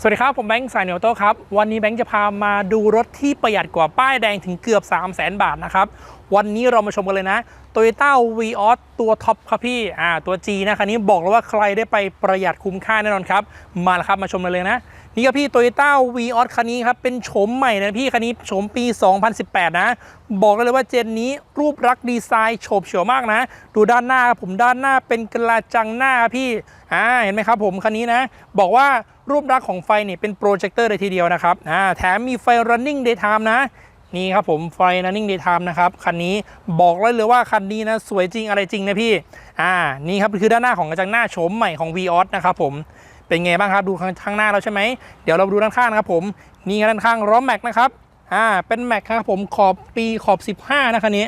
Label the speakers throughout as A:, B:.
A: สวัสดีครับ ผมแบงค์สายเหนียวโต้ครับ วันนี้แบงค์จะพามาดูรถที่ประหยัดกว่าป้ายแดงถึงเกือบ 3 0 0 0 0 0 บาทนะครับ วันนี้เรามาชมกันเลยนะ Toyota v ีออตัวท็อปครับพี่อ่าตัว G นะคันนี้บอกเลยว่าใครได้ไปประหยัดคุ้มค่าแน่นอนครับ มาแล้วครับมาชมกันเลยนะ นี่ครับพี่ Toyota v ีออคันนี้ครับ เป็นโฉมใหม่นะพี่คันนี้โฉมปี 2018 นะ บอกเลยว่าเจนนี้รูปลักษ์ดีไซน์โฉบเฉี่ยวมากนะ ดูด้านหน้าครับผมด้านหน้าเป็นกระจังหน้าพี่อ่าเห็นไหมครับผมคันนี้นะ บอกว่ารูปลักษ์ของไฟเนี่ยเป็นโปรเจคเตอร์เลยทีเดียวนะครับอ่าแถมมีไฟ running daytime นะนี่ครับผมไฟ running daytime นะครับ คันนี้บอกเลยเลยว่าคันนี้นะสวยจริงอะไรจริงนะพี่ อ่า นี่ครับคือด้านหน้าของกระจังหน้าโฉมใหม่ของ v ีออนะครับผม เป็นไงบ้างครับดูข้างหน้าเราใช่ไหมเดี๋ยวเราดูด้านข้างนะครับผมนี่ด้านข้างล้อแม็กนะครับอ่าเป็นแม็กครับผมขอบปีขอบ 15 นะคันนี้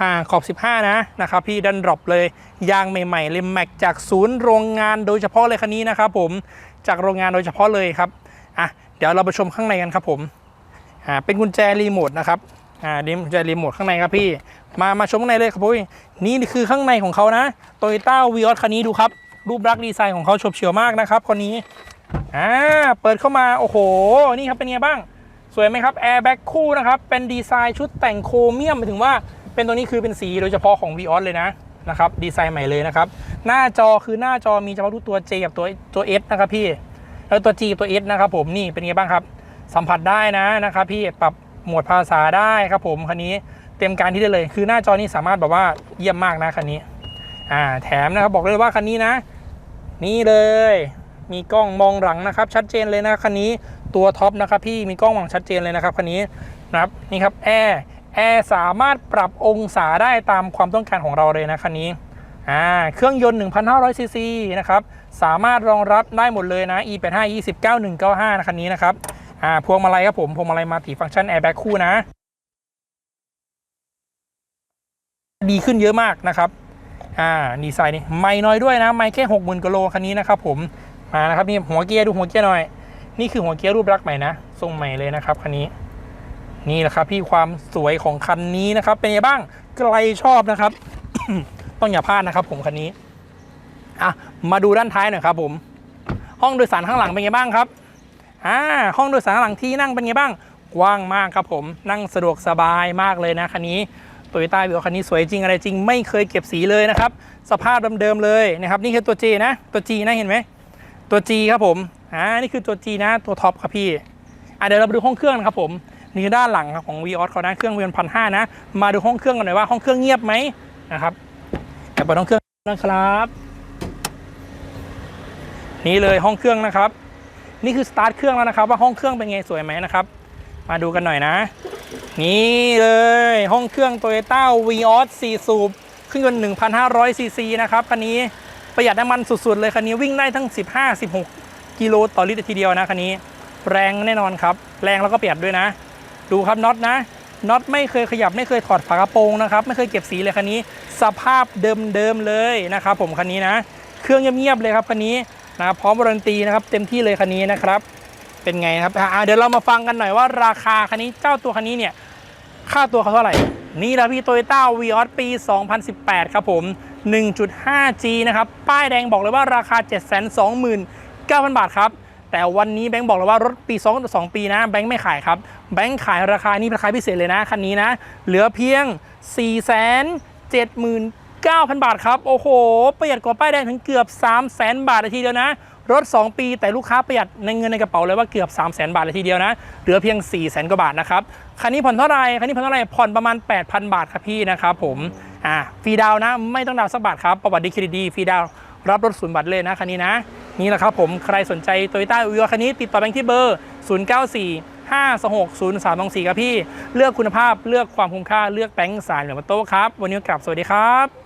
A: อ่าขอบ 15 นะนะครับพี่ดันดรอปเลยยางใหม่ๆเลยแม็กจากศูนย์โรงงานโดยเฉพาะเลยคันนี้นะครับผมจากโรงงานโดยเฉพาะเลยครับอะเดี๋ยวเราไปชมข้างในกันครับผมอ่าเป็นกุญแจรีโมทนะครับอ่าดิมกุญแจรีโมทข้างในครับพี่ มามาชมข้างในเลยครับพี่นี่คือข้างในของเขานะโตโยต้าวีออสคันนี้ดูครับ รูปลักษณ์ดีไซน์ของเขาฉบเฉี่ยวมากนะครับคนนี้อ่าเปิดเข้ามาโอ้โห นี่ครับเป็นไงบ้าง สวยไหมครับแอร์แบ็กคู่นะครับ เป็นดีไซน์ชุดแต่งโครเมียมหมายถึงว่าเป็นตัวนี้คือเป็นสีโดยเฉพาะของ v ีออเลยนะนะครับดีไซน์ใหม่เลยนะครับ หน้าจอคือหน้าจอมีเฉพาะทุกตัว J กับตัวตัว S นะครับพี่แล้วตัว G กับตัว S นะครับผมนี่เป็นไงบ้างครับ สัมผัสได้นะนะครับพี่ปรับหมวดภาษาได้ครับผมคันนี้เต็มการที่ได้เลย คือหน้าจอนี้สามารถแบบว่าเยี่ยมมากนะคันนี้อ่าแถมนะครับบอกเลยว่าคันนี้นะ นี่เลย มีกล้องมองหลังนะครับ ชัดเจนเลยนะคันนี้ตัวท็อปนะครับพี่มีกล้องมองชัดเจนเลยนะครับคันนี้นะครับนี่ครับแอร์แอร์สามารถปรับองศาได้ตามความต้องการของเราเลยนะคันนี้อ่าเครื่องยนต์ 1,500ซีซีนะครับสามารถรองรับได้หมดเลยนะ e85 29 195นะคันนี้นะครับอ่าพวงมาลัยครับผมพวงมาลัยมัลติฟังก์ชันแอร์แบ็คคู่นะ ดีขึ้นเยอะมากนะครับ อ่าดีไซน์นี่ไม่น้อยด้วยนะ ไม่แค่60,000กิโลคันนี้นะครับผมมานะครับนี่หัวเกียร์ดูหัวเกียร์หน่อย นี่คือหัวเกียร์รูปลักษณ์ใหม่นะทรงใหม่เลยนะครับคันนี้นี่แหละครับพี่ความสวยของคันนี้นะครับ เป็นยังไงบ้างใครชอบนะครับ ต้องอย่าพลาดนะครับ ผมคันนี้อะมาดูด้านท้ายหน่อยครับ ผม ห้องโดยสารข้างหลังเป็นไงบ้างครับอ่าห้องโดยสารข้างหลังที่นั่งเป็นไงบ้างกว้างมากครับผมนั่งสะดวกสบายมากเลยนะคันนี้ โตโยต้าวิวคันนี้สวยจริงอะไรจริง ไม่เคยเก็บสีเลยนะครับ สภาพเดิมๆเลยนะครับ นี่คือตัว G นะ ตัว G นะเห็นไหมตัว G ครับผมอ่านี่คือตัว G นะตัวท็อปครับพี่อะเดี๋ยวเราไปดูห้องเครื่องนะครับผมนี่คือด้านหลังของ v ีออสเขานะเครื่องเวียนพันห้านะ มาดูห้องเครื่องกันหน่อยว่าห้องเครื่องเงียบไหมนะครับเดี๋ยวเปิดห้องเครื่องนะครับ นี่เลยห้องเครื่องนะครับ นี่คือสตาร์ทเครื่องแล้วนะครับ ว่าห้องเครื่องเป็นไงสวยไหมนะครับ มาดูกันหน่อยนะ นี่เลย ห้องเครื่อง Toyota v ีออส4สูบเครื่องยนต์1,500ซีซีนะครับ คันนี้ประหยัดน้ำมันสุด ๆ เลย คันนี้วิ่งได้ทั้ง 15-16 กิโลต่อลิตรทีเดียวนะ คันนี้ แรงแน่นอนครับ แรงแล้วก็ประหยัดด้วยนะ ดูครับน็อตนะน็อตไม่เคยขยับไม่เคยถอดฝากระโปรงนะครับ ไม่เคยเก็บสีเลยคันนี้ สภาพเดิมๆเลยนะครับ ผมคันนี้นะ เครื่องเงียบๆเลยครับคันนี้นะพร้อมวารันตีนะครับ เต็มที่เลยคันนี้นะครับ เป็นไงครับอ่าเดี๋ยวเรามาฟังกันหน่อยว่าราคาคันนี้เจ้าตัวคันนี้เนี่ยค่าตัวเขาเท่าไหร่ นี่ละพี่โตโยต้าวีออสปี 2018 ครับผม 1.5G นะครับ ป้ายแดงบอกเลยว่าราคา 729,000 บาทครับ แต่วันนี้แบงค์บอกเลยว่ารถปี2-2ปีนะ แบงค์ไม่ขายครับ แบงค์ขายราคานี้ราคาพิเศษเลยนะ คันนี้นะ เหลือเพียง 479,000 บาทครับ โอ้โห ประหยัดกว่าป้ายแดงถึงเกือบ 300,000 บาทเลยทีเดียวนะ รถ 2 ปี แต่ลูกค้าประหยัดในเงินในกระเป๋าเลยว่าเกือบ 3 0 0 0 0 0บาทเลยทีเดียวนะ เหลือเพียง 4 0 0 0 0 0กว่าบาทนะครับ คันนี้ผ่อนเท่าไหร่ คันนี้ผ่อนเท่าไหร่ ผ่อนประมาณ 8,000 บาทครับพี่นะครับผม อ่า ฟรีดาวนะ ไม่ต้องดาวสักบาทครับ ประวัติดีเครดิตดี ฟรีดาว รับรถศูนย์บาทเลยนะคันนี้นะ นี่แหละครับผม ใครสนใจโตโยต้าวิวคันนี้ติดต่อแบงค์ที่เบอร์ 094 526 0324 ครับพี่ เลือกคุณภาพ เลือกความคุ้มค่า เลือกแบงค์สายเหลือมาโต้ครับ วันนี้กลับ สวัสดีครับ